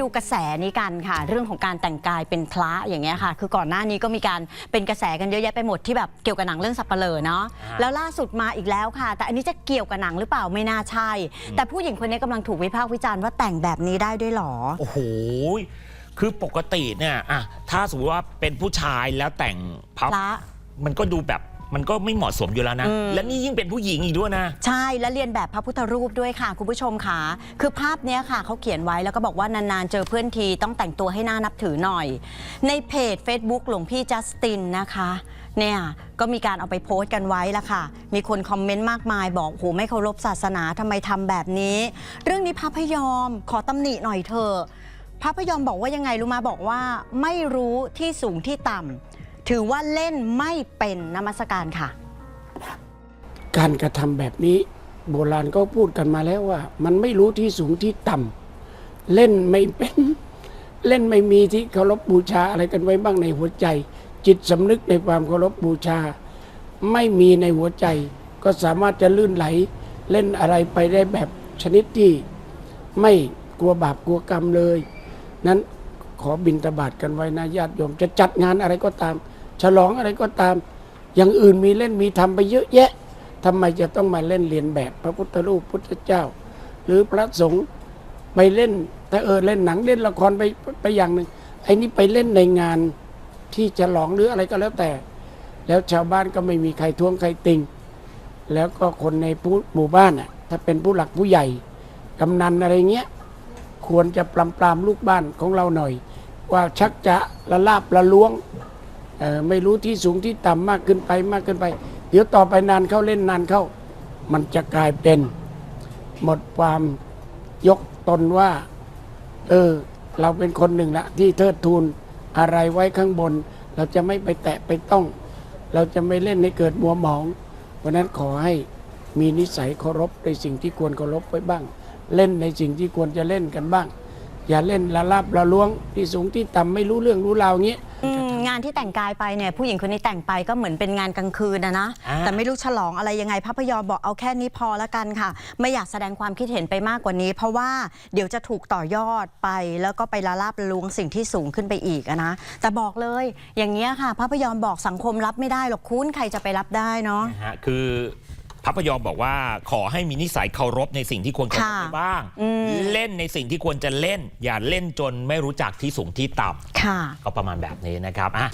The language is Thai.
ดูกระแสนี้กันค่ะ เรื่องของการแต่งกายเป็นพระอย่างเงี้ยค่ะ คือก่อนหน้านี้ก็มีการเป็นกระแสกันเยอะแยะไปหมดที่แบบเกี่ยวกับหนังเรื่องสับเปลอเนาะอ่าแล้วล่าสุดมาอีกแล้วค่ะ แต่อันนี้จะเกี่ยวกับหนังหรือเปล่าไม่น่าใช่ แต่ผู้หญิงคนนี้กำลังถูกวิพากษ์วิจารณ์ว่าแต่งแบบนี้ได้ด้วยเหรอโอ้โหคือปกติเนี่ยอะถ้าสมมติว่าเป็นผู้ชายแล้วแต่งพับพระมันก็ดูแบบ มันก็ไม่เหมาะสมอยู่แล้วนะอืมและนี่ยิ่งเป็นผู้หญิงอีกด้วยนะ ใช่และเรียนแบบพระพุทธรูปด้วยค่ะ คุณผู้ชมค่ะ คือภาพเนี้ยค่ะเขาเขียนไว้แล้วก็บอกว่านานๆ เจอเพื่อนทีต้องแต่งตัวให้น่านับถือหน่อย ในเพจ Facebook หลวงพี่จัสตินนะคะเนี่ยก็มีการเอาไปโพสต์กันไว้ละค่ะ มีคนคอมเมนต์มากมายบอกโหไม่เคารพศาสนาทำไมทำแบบนี้ เรื่องนี้พระพยอมขอตำหนิหน่อยเถอะพระพยอมบอกว่ายังไงรู้มาบอกว่าไม่รู้ที่สูงที่ต่ำ ถือว่าเล่นไม่เป็นนมัสการค่ะ การกระทำแบบนี้ โบราณก็พูดกันมาแล้วว่า มันไม่รู้ที่สูงที่ต่ำเล่นไม่เป็น เล่นไม่มีที่เคารพบูชาอะไรกันไว้บ้างในหัวใจ จิตสำนึกในความเคารพบูชา ไม่มีในหัวใจ ก็สามารถจะลื่นไหล เล่นอะไรไปได้แบบชนิดที่ไม่กลัวบาปกลัวกรรมเลย นั้นขอบินตบาทกันไว้นะญาติโยมจะจัดงานอะไรก็ตาม ฉลองอะไรก็ตาม อย่างอื่นมีเล่นมีทำไปเยอะแยะทำไมจะต้องมาเล่นเรียนแบบ พระพุทธรูปพุทธเจ้า หรือพระสงฆ์ไปเล่นถ้าเออเล่นหนังเล่นละครไปไปอย่างหนึ่งไอ้นี่ไปเล่นในงานที่จะลองหรืออะไรก็แล้วแต่ แล้วชาวบ้านก็ไม่มีใครท้วงใครติง แล้วก็คนในผู้หมู่บ้านอะถ้าเป็นผู้หลักผู้ใหญ่กำนันอะไรเงี้ยควรจะปรามปรามลูกบ้านของเราหน่อย ว่าชักจะละลาบละล้วง ไม่รู้ที่สูงที่ต่ำมากขึ้นไปมากขึ้นไป เดี๋ยวต่อไปนานเข้าเล่นนานเข้า มันจะกลายเป็นหมดความยกตนว่า เออ เราเป็นคนหนึ่งละที่เทิดทูนอะไรไว้ข้างบน เราจะไม่ไปแตะไปต้อง เราจะไม่เล่นให้เกิดมัวหมองเพราะนั้นขอให้มีนิสัยเคารพในสิ่งที่ควรเคารพไว้บ้าง เล่นในสิ่งที่ควรจะเล่นกันบ้าง อย่าเล่นละลาบละล้วงที่สูงที่ต่ำไม่รู้เรื่องรู้ราวอย่างเงี้ยอืมงานที่แต่งกายไปเนี่ยผู้หญิงคนนี้แต่งไปก็เหมือนเป็นงานกลางคืนนะนะ อ่า แต่ไม่รู้ฉลองอะไรยังไงพระพยอมบอกเอาแค่นี้พอละกันค่ะ ไม่อยากแสดงความคิดเห็นไปมากกว่านี้ เพราะว่าเดี๋ยวจะถูกต่อยอดไป แล้วก็ไปละลาบละลวงสิ่งที่สูงขึ้นไปอีกอะนะแต่บอกเลยอย่างเงี้ยค่ะ พระพยอมบอกสังคมรับไม่ได้หรอกคุณใครจะไปรับได้เนาะ นะฮะคือ พระพยอมบอกว่าขอให้มีนิสัยเคารพในสิ่งที่ควรเคารพค่ะไว้บ้างอืมเล่นในสิ่งที่ควรจะเล่น อย่าเล่นจนไม่รู้จักที่สูงที่ต่ค่ะำก็ประมาณแบบนี้นะครับอะ